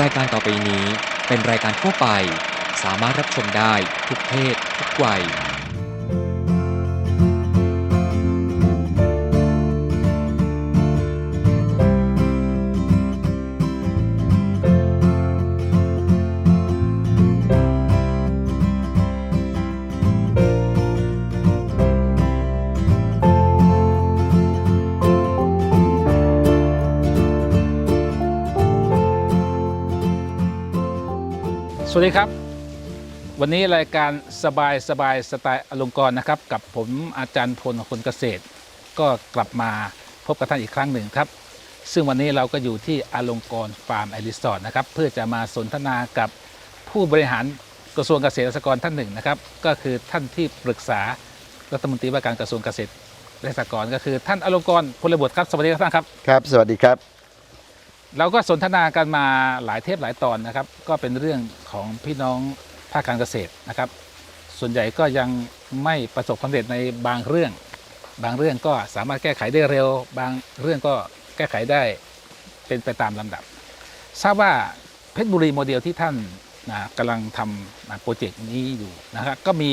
รายการต่อไปนี้เป็นรายการทั่วไป สามารถรับชมได้ทุกเพศ ทุกวัย วัสดีครับ วันนี้รายการสบายสบายสไตล์อลงกรณ์นะครับ กับผมอาจารย์พลคนเกษตร ก็กลับมาพบกับท่านอีกครั้งหนึ่งครับ ซึ่งวันนี้เราก็อยู่ที่อลงกรณ์ฟาร์มแอลิสอร์ทนะครับเพื่อจะมาสนทนากับผู้บริหารกระทรวงเกษตรและสหกรณ์ท่านหนึ่งนะครับ ก็คือท่านที่ปรึกษารัฐมนตรีว่าการกระทรวงเกษตรและสหกรณ์ก็คือท่านอลงกรณ์พลบุตรครับสวัสดีครับท่านครับครับ สวัสดีครับ เราก็สนทนากันมาหลายเทปหลายตอนนะครับ ก็เป็นเรื่องของพี่น้องภาคการเกษตรนะครับ ส่วนใหญ่ก็ยังไม่ประสบความสำเร็จในบางเรื่อง บางเรื่องก็สามารถแก้ไขได้เร็ว บางเรื่องก็แก้ไขได้เป็นไปตามลำดับ ทราบว่าเพชรบุรีโมเดลที่ท่านนะกำลังทำนะโปรเจกต์นี้อยู่นะครับก็มี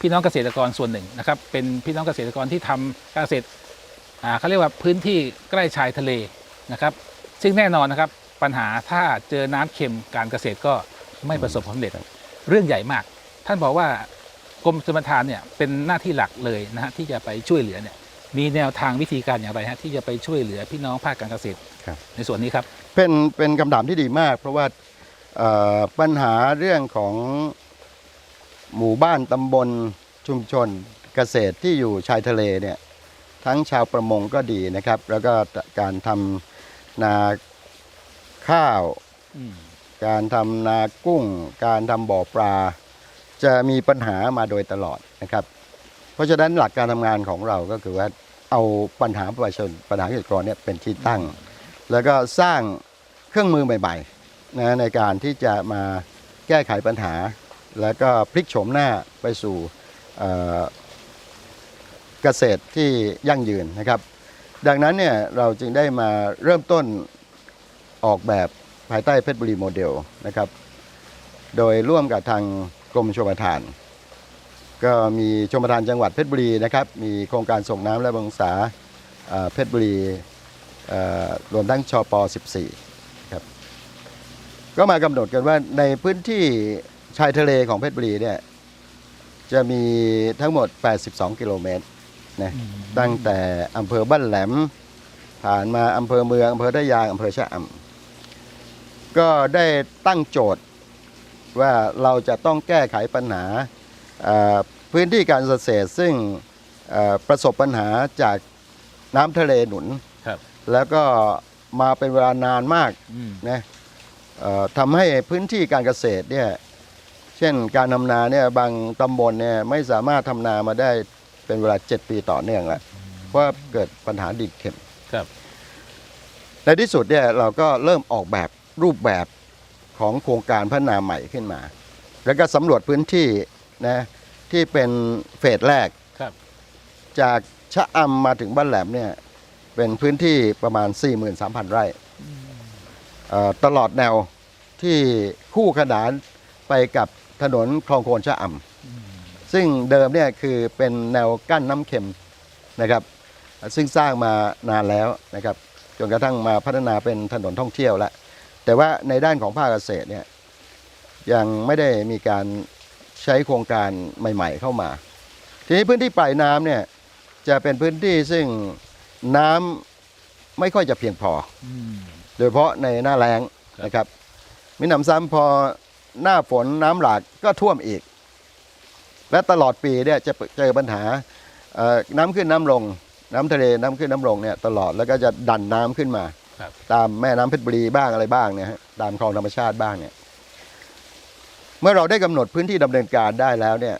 พี่น้องเกษตรกรส่วนหนึ่งนะครับ เป็นพี่น้องเกษตรกรที่ทำการเกษตรเขาเรียกว่าพื้นที่ใกล้ชายทะเลนะครับ ซึ่งแน่นอนนะครับปัญหาถ้าเจอน้ำเค็มการเกษตรก็ไม่ประสบความสำเร็จเรื่องใหญ่มาก ท่านบอกว่ากรมชลประทานเนี่ยเป็นหน้าที่หลักเลยนะฮะที่จะไปช่วยเหลือเนี่ยมีแนวทางวิธีการอย่างไรฮะที่จะไปช่วยเหลือพี่น้องภาคการเกษตรครับในส่วนนี้ครับเป็นเป็นคำถามที่ดีมาก เพราะว่าเอ่อปัญหาเรื่องของหมู่บ้านตำบลชุมชนเกษตรที่อยู่ชายทะเลเนี่ยทั้งชาวประมงก็ดีนะครับ แล้วก็การทำ นาข้าวอืมการทำนากุ้ง การทำบ่อปลา จะมีปัญหามาโดยตลอดนะครับ เพราะฉะนั้นหลักการทำงานของเราก็คือว่าเอาปัญหาประชาชนปัญหาเกษตรกรเนี่ยเป็นที่ตั้ง แล้วก็สร้างเครื่องมือใหม่ๆนะในการที่จะมาแก้ไขปัญหา แล้วก็พลิกโฉมหน้าไปสู่เอ่อเกษตรที่ยั่งยืนนะครับ ดังนั้นเนี่ยเราจึงได้มาเริ่มต้นออกแบบภายใต้เพชรบุรีโมเดลนะครับ โดยร่วมกับทางกรมชลประทาน ก็มีชมประทานจังหวัดเพชรบุรีนะครับ มีโครงการส่งน้ำและบำรุงษาเพชรบุรีรวมทั้งชป 14ครับก็มากำหนดกันว่าในพื้นที่ชายทะเลของเพชรบุรีเนี่ยจะมีทั้งหมด 82 กิโลเมตร นะตั้งแต่อำเภอบ้านแหลม ผ่านมาอำเภอเมืองอำเภอท่ายางอำเภอชะอำก็ได้ตั้งโจทย์ว่าเราจะต้องแก้ไขปัญหาเอ่อพื้นที่การเกษตรซึ่งเอ่อประสบปัญหาจากน้ำทะเลหนุนครับแล้วก็มาเป็นเวลานานมากอืมนะเอ่อทำให้พื้นที่การเกษตรเนี่ยเช่นการทำนาเนี่ยบางตำบลเนี่ยไม่สามารถทำนามาได้ เป็นเวลา7ปีต่อเนื่องแล้วเพราะว่าเกิดปัญหาดินเข็มครับ ในที่สุดเนี่ยเราก็เริ่มออกแบบรูปแบบของโครงการพัฒนาใหม่ขึ้นมา แล้วก็สำรวจพื้นที่นะที่เป็นเฟสแรกครับ จากชะอำมาถึงบ้านแหลมเนี่ยเป็นพื้นที่ประมาณ 43,000 ไร่เอ่อตลอดแนวที่คู่ขนานไปกับถนนคลองโคนชะอำ ซึ่งเดิมเนี่ยคือเป็นแนวกั้นน้ำเค็มนะครับ ซึ่งสร้างมานานแล้วนะครับจนกระทั่งมาพัฒนาเป็นถนนท่องเที่ยวแล้วแต่ว่าในด้านของภาคเกษตรเนี่ยยังไม่ได้มีการใช้โครงการใหม่ ๆ เข้ามา ทีนี้พื้นที่ปลายน้ำเนี่ยจะเป็นพื้นที่ซึ่งน้ำไม่ค่อยจะเพียงพอโดยเฉพาะในหน้าแล้งนะครับมิหนำซ้ำพอหน้าฝนน้ำหลากก็ท่วมอีก และตลอดปีเนี่ยจะเจอปัญหาเอ่อน้ำขึ้นน้ำลง น้ำทะเลน้ำขึ้นน้ำลงเนี่ยตลอดแล้วก็จะดันน้ำขึ้นมาครับตามแม่น้ำเพชรบุรีบ้างอะไรบ้างเนี่ยฮะตามคลองธรรมชาติบ้างเนี่ยเมื่อเราได้กำหนดพื้นที่ดำเนินการได้แล้วเนี่ย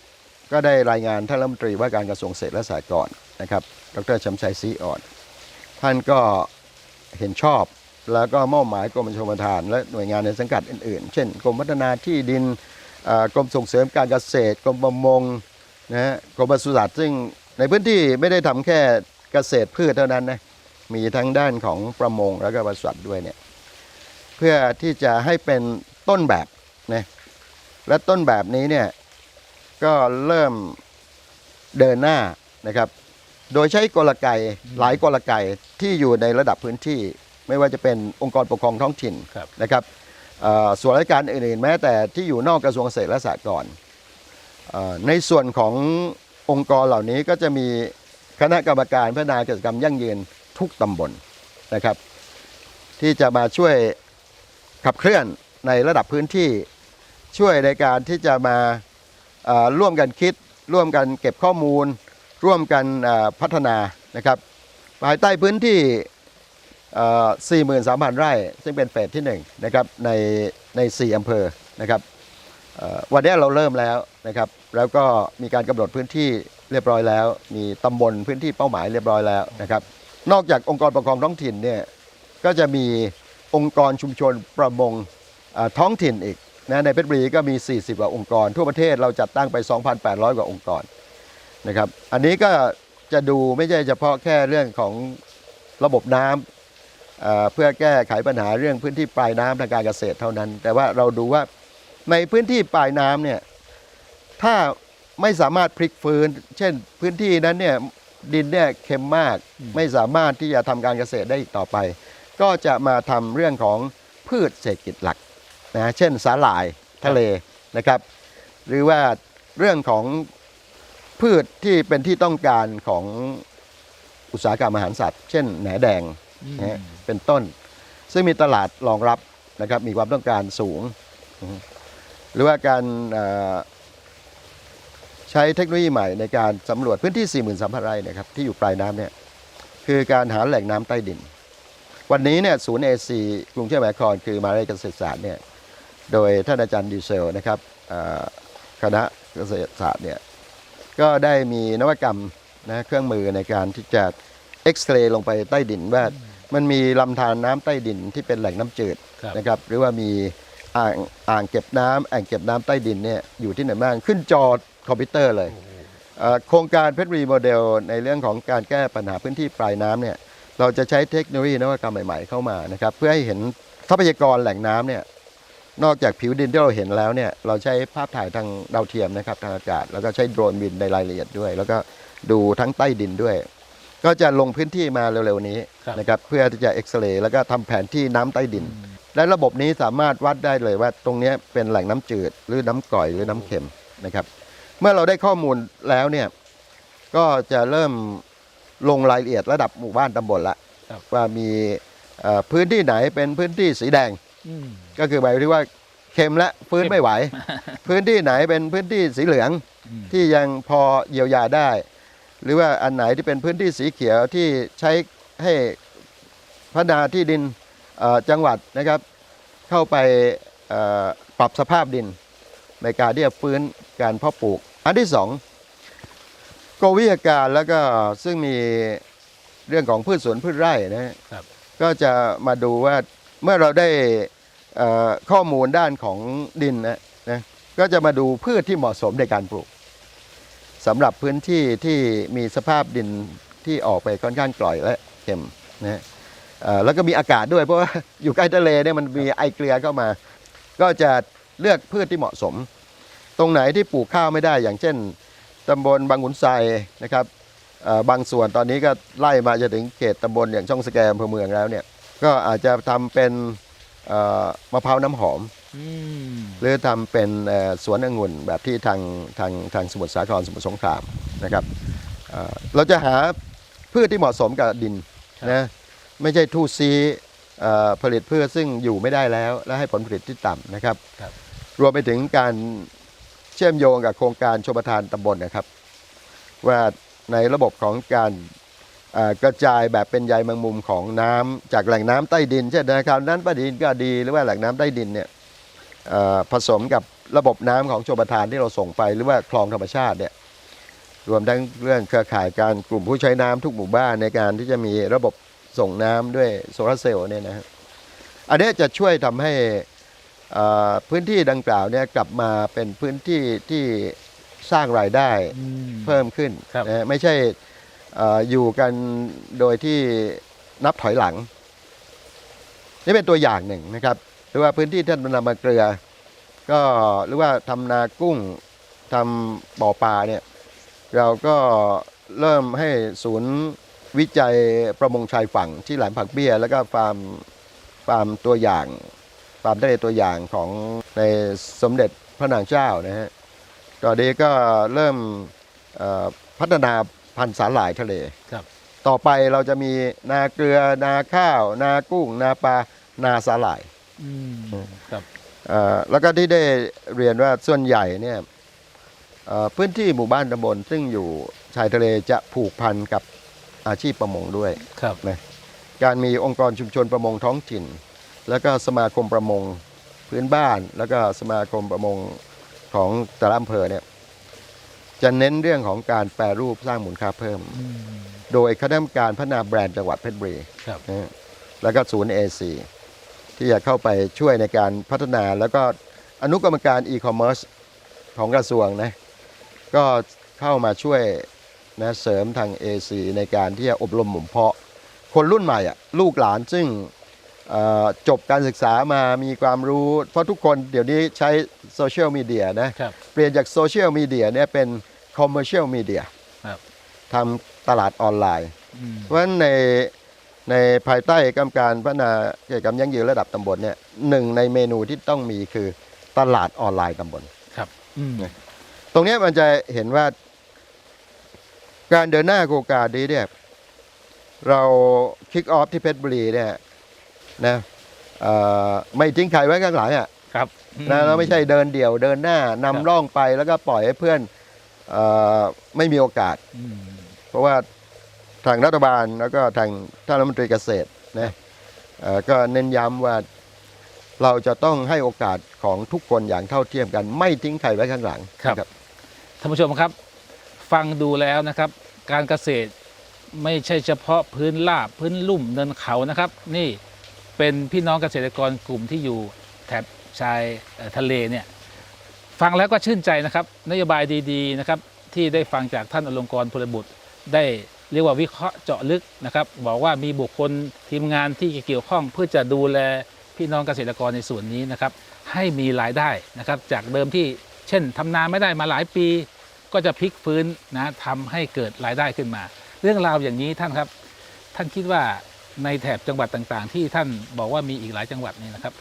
ก็ได้รายงานท่านรัฐมนตรีว่าการกระทรวงเกษตรและสหกรณ์นะครับ ดรชำชัยศรีอ่อน ท่านก็เห็นชอบแล้วก็มอบหมายกรมชลประทาน และหน่วยงานในสังกัดอื่นๆ เช่น กรมพัฒนาที่ดินเอ่อ กรมส่งเสริมการเกษตร กรมประมงนะฮะกรมปศุสัตว์ซึ่งในพื้นที่ไม่ได้ทำแค่เกษตรพืชเท่านั้นนะมีทั้งด้านของประมงแล้วก็ปศุสัตว์ด้วยเนี่ยเพื่อที่จะให้เป็นต้นแบบนะและต้นแบบนี้เนี่ยก็เริ่มเดินหน้านะครับ โดยใช้กลไกหลายกลไกที่อยู่ในระดับพื้นที่ ไม่ว่าจะเป็นองค์กรปกครองท้องถิ่นนะครับ ส่วนราชการอื่นๆ แม้แต่ที่อยู่นอกกระทรวงเกษตรและสหกรณ์เอ่อในส่วนขององค์กรเหล่านี้ก็จะมีคณะกรรมการพัฒนากิจกรรมยั่งยืนทุกตำบลนะครับ ที่จะมาช่วยขับเคลื่อนในระดับพื้นที่ช่วยในการที่จะมาร่วมกันคิด ร่วมกันเก็บข้อมูล ร่วมกันพัฒนานะครับภายใต้พื้นที่ 43,000 ไร่ซึ่งเป็นเฟสที่1นะครับในใน 4 อำเภอนะครับวันนี้เราเริ่มแล้วนะครับแล้วก็มีการกำหนดพื้นที่เรียบร้อยแล้ว มีตำบลพื้นที่เป้าหมายเรียบร้อยแล้วนะครับนอกจากองค์กรปกครองท้องถิ่นเนี่ยก็จะมีองค์กรชุมชนประมงท้องถิ่นอีกนะในเพชรบุรีก็มี 40 กว่าองค์กร ทั่วประเทศเราจัดตั้งไป 2,800 กว่าองค์กรนะครับอันนี้ก็จะดูไม่ใช่เฉพาะแค่เรื่องของระบบน้ำ เอ่อเพื่อแก้ไขปัญหาเรื่องพื้นที่ปลายน้ำทางการเกษตรเท่านั้น แต่ว่าเราดูว่าในพื้นที่ปลายน้ำเนี่ยถ้าไม่สามารถพลิกฟื้น เช่นพื้นที่นั้นเนี่ยดินเนี่ยเค็มมากไม่สามารถที่จะทำการเกษตรได้อีกต่อไป ก็จะมาทำเรื่องของพืชเศรษฐกิจหลักนะเช่นสาหร่ายทะเลนะครับ หรือว่าเรื่องของพืชที่เป็นที่ต้องการของอุตสาหกรรมอาหารสัตว์ เช่นแหนแดง นะฮะเป็นต้น ซึ่งมีตลาดรองรับนะครับมีความต้องการสูง หรือว่าการใช้เทคโนโลยีใหม่ในการสำรวจพื้นที่43,000ไร่นะครับที่อยู่ปลายน้ำเนี่ยคือการหาแหล่งน้ำใต้ดิน วันนี้เนี่ยศูนย์เอซีกรุงเทพมหานครคือมหาวิทยาลัยเกษตรศาสตร์เนี่ยโดยท่านอาจารย์ดีเซลนะครับคณะเกษตรศาสตร์เนี่ยก็ได้มีนวัตกรรมนะเครื่องมือในการที่จะเอ็กซเรย์ลงไปใต้ดินว่า มันมีลำธารน้ำใต้ดินที่เป็นแหล่งน้ำจืดครับ นะครับ หรือว่ามีอ่างอ่างเก็บน้ำอ่างเก็บน้ำใต้ดินเนี่ยอยู่ที่ไหนบ้างขึ้นจอคอมพิวเตอร์เลย เอ่อโครงการเพชรบุรีโมเดลในเรื่องของการแก้ปัญหาพื้นที่ปลายน้ำเนี่ยเราจะใช้เทคโนโลยีนวัตกรรมใหม่ๆเข้ามานะครับเพื่อให้เห็นทรัพยากรแหล่งน้ำเนี่ยนอกจากผิวดินที่เราเห็นแล้วเนี่ยเราใช้ภาพถ่ายทางดาวเทียมนะครับทางอากาศ แล้วก็ใช้โดรนบินในรายละเอียดด้วย แล้วก็ดูทั้งใต้ดินด้วย ก็จะลงพื้นที่มาเร็วๆนี้ครับนะครับเพื่อที่จะเอ็กซเรย์แล้วก็ทำแผนที่น้ำใต้ดิน และระบบนี้สามารถวัดได้เลยว่าตรงเนี้ยเป็นแหล่งน้ำจืด หรือน้ำกร่อยหรือน้ำเค็มนะครับ เมื่อเราได้ข้อมูลแล้วเนี่ยก็จะเริ่มลงรายละเอียดระดับหมู่บ้านตำบลละครับว่ามีเอ่อพื้นที่ไหนเป็นพื้นที่สีแดงอืมก็คือหมายถึงว่าเค็มและฟื้นเค็มไม่ไหว พื้นที่ไหนเป็นพื้นที่สีเหลืองอืมที่ยังพอเยียวยาได้ หรือว่าอันไหนที่เป็นพื้นที่สีเขียวที่ใช้ให้พัฒนาที่ดินเอ่อจังหวัดนะครับ เข้าไปเอ่อปรับสภาพดิน ในการที่จะฟื้นการเพาะปลูก อันที่สองกรมวิทยาการแล้วก็ซึ่งมีเรื่องของพืชสวนพืชไร่นะฮะครับ ก็จะมาดูว่าเมื่อเราได้เอ่อข้อมูลด้านของดินนะนะก็จะมาดูพืชที่เหมาะสมในการปลูก สำหรับพื้นที่ที่มีสภาพดินที่ออกไปค่อนข้างกร่อยและเค็มนะฮะแล้วก็มีอากาศด้วยเพราะว่าอยู่ใกล้ทะเลเนี่ยมันมีไอเกลือเข้ามา ก็จะเลือกพืชที่เหมาะสม ตรงไหนที่ปลูกข้าวไม่ได้ อย่างเช่นตำบลบางขุนไซนะครับบางส่วนตอนนี้ก็ไล่มาจะถึงเขตตำบลอย่างช่องสแกมอำเภอเมืองแล้วเนี่ยก็อาจจะทำเป็นมะพร้าวน้ำหอม หรือทำเป็นเอ่อสวนองุ่นแบบที่ทางทางทางสมุทรสาครสมุทรสงครามนะครับเอ่อเราจะหาพืชที่เหมาะสมกับดินนะไม่ใช่ทู่ซีเอ่อผลิตพืชซึ่งอยู่ไม่ได้แล้ว และให้ผลผลิตที่ต่ำนะครับครับรวมไปถึงการเชื่อมโยงกับโครงการชมประทานตำบลนะครับ ว่าในระบบของการเอ่อกระจายแบบเป็นใยแมงมุมของน้ำจากแหล่งน้ำใต้ดินเช่นธนาคารนั้นใต้ดินก็ดีหรือว่าแหล่งน้ำใต้ดินเนี่ยเอ่อ ผสมกับระบบน้ำของชมประทานที่เราส่งไปหรือว่าคลองธรรมชาติเนี่ยรวมทั้งเรื่องเครือข่ายการกลุ่มผู้ใช้น้ำทุกหมู่บ้านในการที่จะมีระบบส่งน้ำด้วยโซลาร์เซลล์เนี่ยนะฮะอันเนี้ยจะช่วยทำให้เอ่อพื้นที่ดังกล่าวเนี่ยกลับมาเป็นพื้นที่ที่สร้างรายได้อืมเพิ่มขึ้นครับนะฮะไม่ใช่เอ่ออยู่กันโดยที่นับถอยหลัง นี่เป็นตัวอย่างหนึ่งนะครับ รือว่าพื้นที่ท่านนำมาเกลือ ก็หรือว่าทำนากุ้งทำบ่อปลาเนี่ยเราก็เริ่มให้ศูนย์วิจัยประมงชายฝั่งที่แหลมผักเบี้ย แล้วก็ฟาร์มฟาร์มตัวอย่างฟาร์มทะเลตัวอย่างของในสมเด็จพระนางเจ้านะฮะตอนนี้ก็เริ่มเอ่อพัฒนาพันธุ์สาหร่ายทะเลครับ ต่อไปเราจะมีนาเกลือนาข้าว นากุ้ง นาปลานาสาหร่าย อืมครับเอ่อแล้วก็ที่ได้เรียนว่าส่วนใหญ่เนี่ยเอ่อพื้นที่หมู่บ้านตำบลซึ่งอยู่ชายทะเลจะผูกพันกับอาชีพประมงด้วยครับการมีองค์กรชุมชนประมงท้องถิ่น แล้วก็สมาคมประมงพื้นบ้าน แล้วก็สมาคมประมงของแต่ละอำเภอเนี่ยจะเน้นเรื่องของการแปรรูปสร้างมูลค่าเพิ่มอืมโดยคณะกรรมการพัฒนาแบรนด์จังหวัดเพชรบุรีครับ นะฮะแล้วก็ศูนย์ AC ที่จะเข้าไปช่วยในการพัฒนา แล้วก็อนุกรรมการอีคอมเมิร์ซของกระทรวงนะก็เข้ามาช่วยนะเสริมทาง AC ในการที่จะอบรมบ่มเพาะ คนรุ่นใหม่อะลูกหลานซึ่งเอ่อจบการศึกษามามีความรู้ เพราะทุกคนเดี๋ยวนี้ใช้โซเชียลมีเดียนะครับเปลี่ยนจากโซเชียลมีเดียเนี่ยเป็นคอมเมอร์เชียลมีเดียครับทำตลาดออนไลน์อืมเพราะฉะนั้นใน ในภายใต้กรรมการพัฒนากิจกรรมยั่งยืนระดับตำบลเนี่ยหนึ่งในเมนูที่ต้องมีคือตลาดออนไลน์ตำบลครับอืมตรงเนี้ยมันจะเห็นว่า การเดินหน้าโครงการนี้เนี่ยเราคิกออฟที่เพชรบุรีเนี่ยนะเอ่อไม่ทิ้งใครไว้ข้างหลังอะครับนะเราไม่ใช่เดินเดี่ยวเดินหน้านำร่องไปแล้วก็ปล่อยให้เพื่อนเออไม่มีโอกาสอืมเพราะว่า ทางรัฐบาลแล้วก็ทางท่านรัฐมนตรีเกษตรนะเอ่อก็เน้นย้ำว่าเราจะต้องให้โอกาสของทุกคนอย่างเท่าเทียมกัน ไม่ทิ้งใครไว้ข้างหลังครับนะท่านผู้ชมครับ ฟังดูแล้วนะครับ การเกษตรไม่ใช่เฉพาะพื้นราบพื้นลุ่มเนินเขานะครับ นี่เป็นพี่น้องเกษตรกรกลุ่มที่อยู่แถบชายเอ่อทะเลเนี่ยฟังแล้วก็ชื่นใจนะครับ นโยบายดีๆนะครับที่ได้ฟังจากท่านอลงกรณ์พลบุตรได้ เรียกว่าวิเคราะห์เจาะลึกนะครับบอกว่ามีบุคคลทีมงานที่เกี่ยวข้องเพื่อจะดูแลพี่น้องเกษตรกรในส่วนนี้นะครับให้มีรายได้นะครับจากเดิมที่เช่นทำนาไม่ได้มาหลายปี ก็จะพลิกฟื้นนะทำให้เกิดรายได้ขึ้นมา เรื่องราวอย่างนี้ท่านครับ ท่านคิดว่าในแถบจังหวัดต่างๆ ที่ท่านบอกว่ามีอีกหลายจังหวัดนี่นะครับ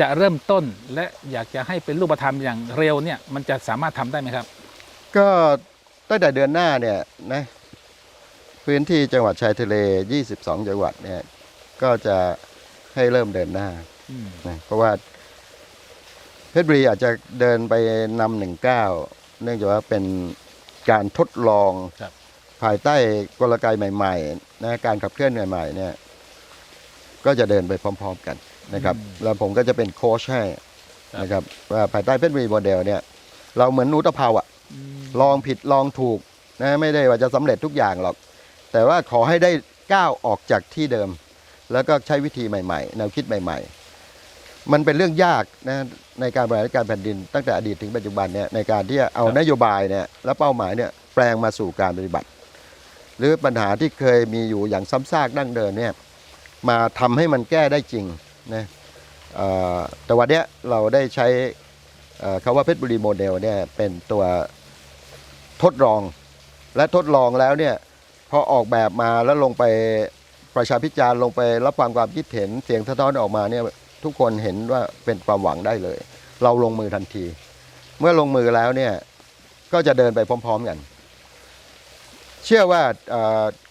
จะเริ่มต้นและอยากจะให้เป็นรูปธรรมอย่างเร็วเนี่ยมันจะสามารถทำได้ไหมครับ ก็ตั้งแต่เดือนหน้าเนี่ยนะ พื้นที่จังหวัดชายทะเล 22 จังหวัดเนี่ยก็จะให้เริ่มเดินหน้าอืมนะเพราะว่าเพชรบุรีอาจจะเดินไปนำหนึ่งก้าวเนื่องจากว่าเป็นการทดลองครับภายใต้กลไกใหม่ๆนะการขับเคลื่อนใหม่ๆเนี่ยก็จะเดินไปพร้อม ๆ กันนะครับแล้วผมก็จะเป็นโค้ชให้นะครับว่าภายใต้เพชรบุรีโมเดลเนี่ยเราเหมือนนูตะเภาอะอืมลองผิดลองถูกนะไม่ได้ว่าจะสำเร็จทุกอย่างหรอก แต่ว่าขอให้ได้ก้าวออกจากที่เดิม แล้วก็ใช้วิธีใหม่ๆ แนวคิดใหม่ ๆ มันเป็นเรื่องยากนะในการบริหารการแผ่นดิน ตั้งแต่อดีตถึงปัจจุบันเนี่ยในการที่จะเอานโยบายเนี่ยและเป้าหมายเนี่ยแปลงมาสู่การปฏิบัติ หรือปัญหาที่เคยมีอยู่อย่างซ้ำซากดั้งเดิมเนี่ยมาทำให้มันแก้ได้จริงนะแต่วันเนี้ยเราได้ใช้คำว่าเพชรบุรีโมเดลเนี่ยเป็นตัวทดลองและทดลองแล้วเนี่ย พอออกแบบมาแล้วลงไปประชาพิจารณ์ลงไปรับฟังความคิดเห็นเสียงสะท้อนออกมาเนี่ยทุกคนเห็นว่าเป็นความหวังได้เลย เราลงมือทันที เมื่อลงมือแล้วเนี่ยก็จะเดินไปพร้อม ๆกัน เชื่อว่า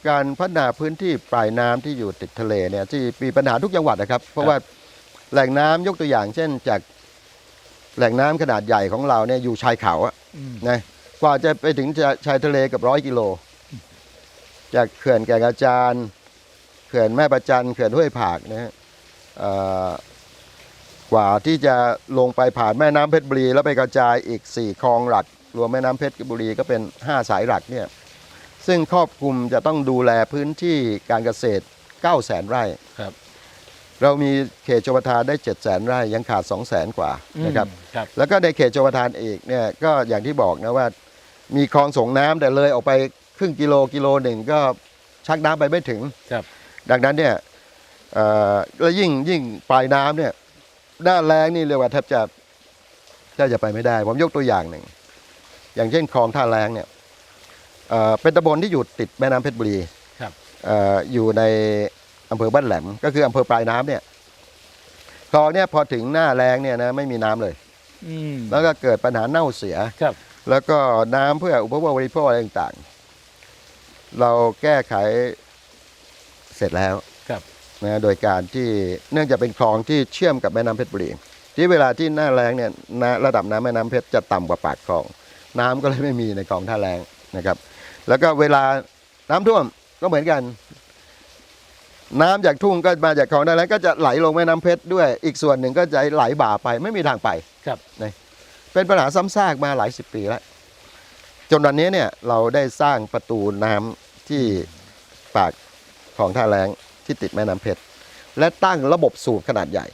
การพัฒนาพื้นที่ปลายน้ำที่อยู่ติดทะเลเนี่ยที่มีปัญหาทุกจังหวัดนะครับ เพราะว่าแหล่งน้ำยกตัวอย่าง เช่นจากแหล่งน้ำขนาดใหญ่ของเราเนี่ยอยู่ชายเขาอะนะกว่าจะไปถึงชายทะเลกับร้อยกิโล จากเขื่อนแก่งกระจานเขื่อนแม่ประจันเขื่อนห้วยผากนะฮะเอ่อกว่าที่จะลงไปผ่านแม่น้ำเพชรบุรี แล้วไปกระจายอีกสี่คลองหลัก รวมแม่น้ำเพชรบุรีก็เป็นห้าสายหลักเนี่ยซึ่งครอบคลุมจะต้องดูแลพื้นที่การเกษตร 9 0 0แสนไร่ครับ เรามีเขตชลประทานได้ 7 0 0แสนไร่ยังขาด 2 0 0แสนกว่านะครับอืมครับแล้วก็ในเขตชลประทานอีกเนี่ยก็อย่างที่บอกนะว่า มีคลองส่งน้ำแต่เลยออกไป ครึ่งกิโลกิโลหนึ่งก็ชักน้ำไปไม่ถึง ครับ ดังนั้นเนี่ยเอ่อแล้วยิ่งยิ่งปลายน้ำเนี่ยหน้าแรงนี่เรียกว่าแทบจะแทบจะไปไม่ได้ ผมยกตัวอย่างหนึ่ง อย่างเช่นคลองท่าแรงเนี่ยเอ่อเป็นตำบลที่อยู่ติดแม่น้ำเพชรบุรีครับ เอ่ออยู่ในอำเภอบ้านแหลม ก็คืออำเภอปลายน้ำเนี่ยคลองเนี่ยพอถึงหน้าแรงเนี่ยนะไม่มีน้ำเลย อืมแล้วก็เกิดปัญหาเน่าเสีย ครับ แล้วก็น้ำเพื่ออุปโภคบริโภคอะไรต่างๆ เราแก้ไขเสร็จแล้วครับนะโดยการที่เนื่องจากเป็นคลองที่เชื่อมกับแม่น้ำเพชรบุรีที่เวลาที่หน้าแรงเนี่ยน้ำระดับน้ำแม่น้ำเพชรจะต่ำกว่าปากคลอง น้ำก็เลยไม่มีในคลองท่าแรงนะครับ แล้วก็เวลาน้ำท่วมก็เหมือนกัน น้ำจากทุ่งก็มาจากคลองท่าแรงก็จะไหลลงแม่น้ำเพชรด้วย อีกส่วนหนึ่งก็จะไหลบ่าไปไม่มีทางไปครับเป็นปัญหาซ้ำซากมาหลายสิบปีแล้ว จนวันนี้เนี่ยเราได้สร้างประตูน้ำที่ปากของท่าแรงที่ติดแม่น้ำเพชรและตั้งระบบสูบขนาดใหญ่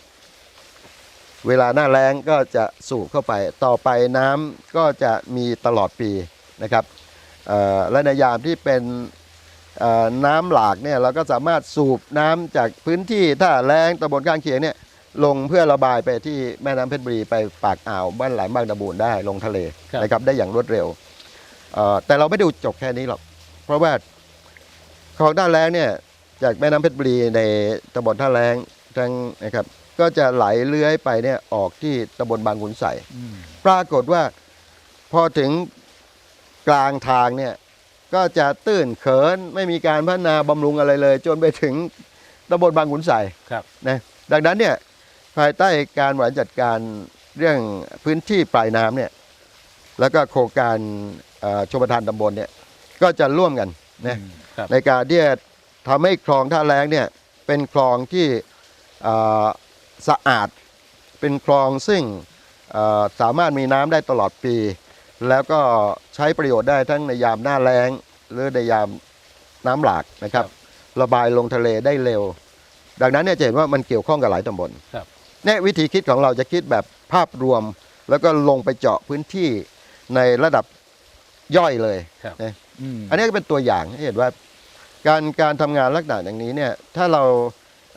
เวลาหน้าแรงก็จะสูบเข้าไปต่อไปน้ำก็จะมีตลอดปีนะครับและในยามที่เป็นน้ำหลากเนี่ยเราก็สามารถสูบน้ำจากพื้นที่ท่าแรงตำบลข้างเคียงเนี่ยลงเพื่อระบายไปที่แม่น้ำเพชรบุรีไปปากอ่าวบ้านหลายบางตะบูนได้ลงทะเลนะครับได้อย่างรวดเร็ว แต่เราไม่ได้จบแค่นี้หรอก เพราะว่าคลองท่าแรงเนี่ยจากแม่น้ำเพชรบุรีในตำบลท่าแรงทั้งนะครับ ก็จะไหลเลื้อยไปเนี่ยออกที่ตำบลบางขุนไสอืมปรากฏว่าพอถึงกลางทางเนี่ยก็จะตื้นเขินไม่มีการพัฒนาบำรุงอะไรเลย จนไปถึงตำบลบางขุนไสครับนะดังนั้นเนี่ยภายใต้การบริหารจัดการเรื่องพื้นที่ปลายน้ำเนี่ยแล้วก็โครงการเอ่อ ชมประทานตำบลเนี่ยก็จะร่วมกันนะอืมครับในการที่จะทำให้คลองท่าแรงเนี่ยเป็นคลองที่เอ่อสะอาดเป็นคลองซึ่งเอ่อสามารถมีน้ำได้ตลอดปี แล้วก็ใช้ประโยชน์ได้ทั้งในยามหน้าแล้ง หรือในยามน้ำหลากนะครับ ระบายลงทะเลได้เร็ว ดังนั้นเนี่ยจะเห็นว่ามันเกี่ยวข้องกับหลายตำบลครับเนี่ยวิธีคิดของเราจะคิดแบบภาพรวม แล้วก็ลงไปเจาะพื้นที่ในระดับ ย่อยเลยครับนะอืมอันนี้ก็เป็นตัวอย่างให้เห็นว่า การการทำงานลักษณะอย่างนี้เนี่ยถ้าเรา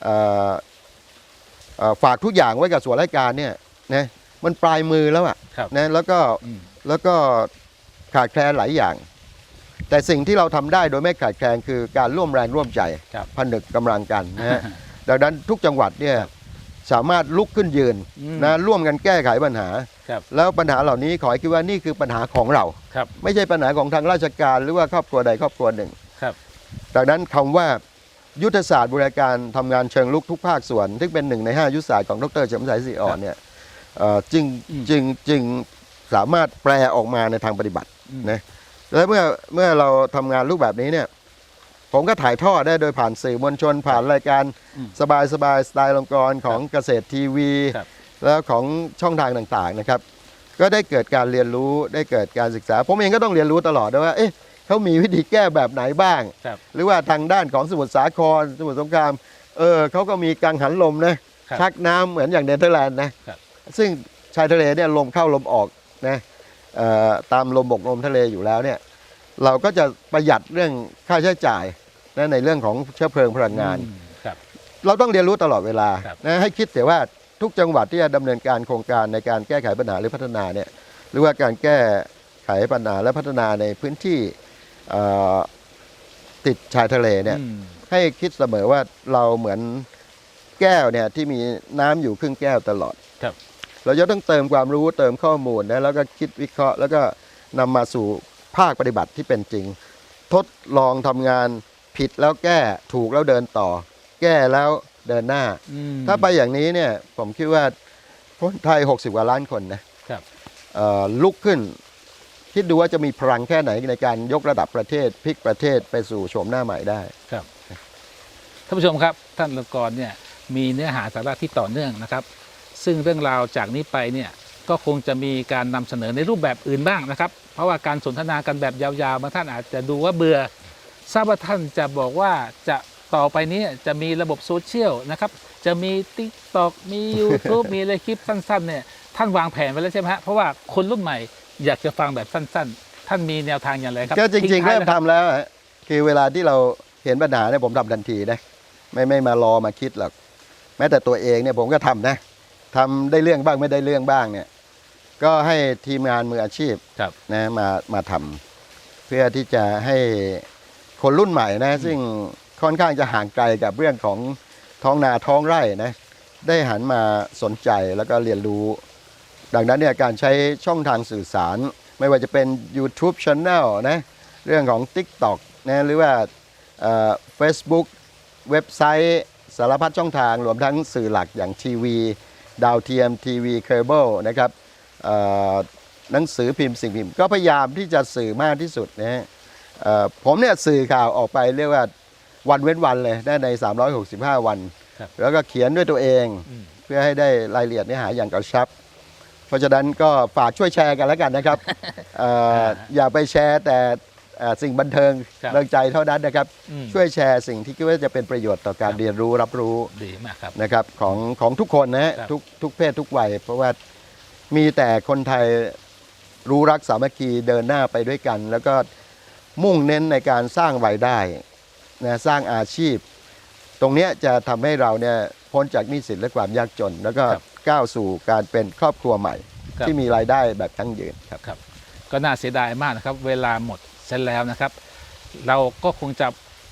เอ่อเอ่อฝากทุกอย่างไว้กับส่วนราชการเนี่ยนะมันปลายมือแล้วอะครับ นะแล้วก็อืม แล้วก็ขาดแคลนหลายอย่าง แต่สิ่งที่เราทำได้โดยไม่ขาดแคลนคือการร่วมแรงร่วมใจครับ ผนึกกำลังกันนะฮะ ดังนั้นทุกจังหวัดเนี่ย สามารถลุกขึ้นยืนอืมนะร่วมกันแก้ไขปัญหาครับแล้วปัญหาเหล่านี้ขอให้คิดว่านี่คือปัญหาของเราครับไม่ใช่ปัญหาของทางราชการหรือว่าครอบครัวใดครอบครัวหนึ่งครับดังนั้นคำว่ายุทธศาสตร์บริการทำงานเชิงลุกทุกภาคส่วนซึ่งเป็นหนึ่งใน 5 ยุทธศาสตร์ของดรเฉลิมชัยศรีอ่อนเนี่ยเอ่อจึงอืมจึงจึงสามารถแปลออกมาในทางปฏิบัติอืมนะแล้วเมื่อเมื่อเราทำงานรูปแบบนี้เนี่ย ผมก็ถ่ายทอดได้โดยผ่านสื่อมวลชนผ่านรายการอืมสบายสบายสไตล์ลงกรของเกษตรทีวี ครับแล้วของช่องทางต่างๆนะครับ ก็ได้เกิดการเรียนรู้ได้เกิดการศึกษา ผมเองก็ต้องเรียนรู้ตลอดด้วยว่าเอ๊ะเขามีวิธีแก้แบบไหนบ้าง ครับหรือว่าทางด้านของสมุทรสาครสมุทรสงครามเออเขาก็มีกังหันลมนะครับชักน้ำเหมือนอย่างเนเธอร์แลนด์นะครับ ซึ่งชายทะเลเนี่ยลมเข้าลมออกนะเอ่อตามลมบกลมทะเลอยู่แล้วเนี่ยเราก็จะประหยัดเรื่องค่าใช้จ่าย นะในเรื่องของเชื้อเพลิงพลังงานอืมครับ เราต้องเรียนรู้ตลอดเวลาครับ นะให้คิดเสียว่าทุกจังหวัดที่จะดำเนินการโครงการในการแก้ไขปัญหาหรือพัฒนาเนี่ยหรือว่าการแก้ไขปัญหาและพัฒนาในพื้นที่เอ่อติดชายทะเลเนี่ย อืม ให้คิดเสมอว่าเราเหมือนแก้วเนี่ยที่มีน้ำอยู่ครึ่งแก้วตลอดครับ เราจะต้องเติมความรู้เติมข้อมูลนะแล้วก็คิดวิเคราะห์ แล้วก็นำมาสู่ภาคปฏิบัติที่เป็นจริง ทดลองทำงาน ผิดแล้วแก้ถูกแล้วเดินต่อ แก้แล้วเดินหน้าอืมถ้าไปอย่างนี้เนี่ยผมคิดว่าคนไทย 60 กว่าล้านคนนะครับเอ่อลุกขึ้น คิดดูว่าจะมีพลังแค่ไหนในการยกระดับประเทศพลิกประเทศไปสู่โฉมหน้าใหม่ได้ครับท่านผู้ชมครับท่านลงกรเนี่ยมีเนื้อหาสาระที่ต่อเนื่องนะครับ ซึ่งเรื่องราวจากนี้ไปเนี่ยก็คงจะมีการนำเสนอในรูปแบบอื่นบ้างนะครับ เพราะว่าการสนทนากันแบบยาวๆบางท่านอาจจะดูว่าเบื่อ ทราบว่าท่านจะบอกว่าจะต่อไปนี้จะมีระบบโซเชียลนะครับ จะมี t ิ k t o k มี YouTube มีอะไรคลิปสั้นๆเนี่ยท่านวางแผนไว้แล้วใช่ไหมฮะเพราะว่าคนรุ่นใหม่อยากจะฟังแบบสั้นๆ ท่านมีแนวทางอย่างไรครับก็จริงทิ้ๆท้าเริ่ยมนะคบทำแล้วฮะคือเวลาที่เราเห็นปัญหาเนี่ยผมทำทันทีนะไม่ไม่มารอมาคิดหรอกแม้แต่ตัวเองเนี่ยผมก็ทำนะทำได้เรื่องบ้างไม่ได้เรื่องบ้างเนี่ยก็ให้ทีมงานมืออาชีพครับนะมามาทำเพื่อที่จะให้ คนรุ่นใหม่นะ ซึ่งค่อนข้างจะห่างไกลกับเรื่องของท้องนาท้องไร่นะได้หันมาสนใจแล้วก็เรียนรู้ ดังนั้นเนี่ยการใช้ช่องทางสื่อสาร ไม่ว่าจะเป็น YouTube Channel นะเรื่องของ TikTok นะหรือว่าเฟซบุ๊กเว็บไซต์สารพัดช่องทางรวมทั้งสื่อหลักอย่างทีวีดาวเทียมทีวีเคเบิลนะครับหนังสือพิมพ์สิ่งพิมพ์ ก็พยายามที่จะสื่อมากที่สุดนะฮะ ผมเนี่ยสื่อข่าวออกไปเรียกว่าวันเว้นวันเลยได้ใน 365 วันครับแล้วก็เขียนด้วยตัวเองอืมเพื่อให้ได้รายละเอียดเนื้อหาอย่างกระชับ เพราะฉะนั้นก็ฝากช่วยแชร์กันแล้วกันนะครับเอ่ออย่าไปแชร์แต่เอ่อสิ่งบันเทิงครับเริงใจเท่านั้นนะครับอืมช่วยแชร์สิ่งที่คิดว่าจะเป็นประโยชน์ต่อการครับเรียนรู้รับรู้ดีมากครับนะครับของของทุกคนนะฮะครับทุกทุกเพศทุกวัย เพราะว่ามีแต่คนไทยรู้รักสามัคคีเดินหน้าไปด้วยกัน แล้วก็ มุ่งเน้นในการสร้างรายได้นะสร้างอาชีพ ตรงเนี้ยจะทำให้เราเนี่ยพ้นจากหนี้สินและความยากจน แล้วก็ครับก้าวสู่การเป็นครอบครัวใหม่ ครับ ที่มีรายได้แบบยั่งยืนครับ ครับก็น่าเสียดายมากนะครับ เวลาหมดเส้นแล้วนะครับ เราก็คงจะ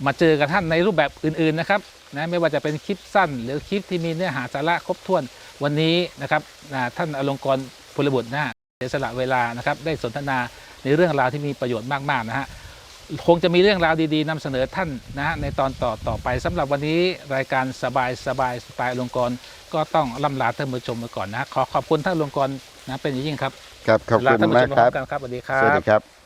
มาเจอกับท่านในรูปแบบอื่นๆนะครับนะไม่ว่าจะเป็นคลิปสั้น หรือคลิปที่มีเนื้อหาสาระครบถ้วนวันนี้นะครับนะท่านอลงกรณ์พลบุตรนะฮะเสียสละเวลานะครับได้สนทนาในเรื่องราวที่มีประโยชน์มากๆนะฮะ คงจะมีเรื่องราวดีๆนำเสนอท่านนะฮะในตอนต่อต่อไปสำหรับวันนี้รายการสบายสบายสไตล์อลงกรณ์ก็ต้องล่ำลาท่านผู้ชมไปก่อนนะ ขอขอบคุณท่านอลงกรณ์นะเป็นอย่างยิ่งครับครับขอบลาคุณท่านผู้มาชกมครับพร้อมกันครับสวัสดีครัสวัสบ ดีครับ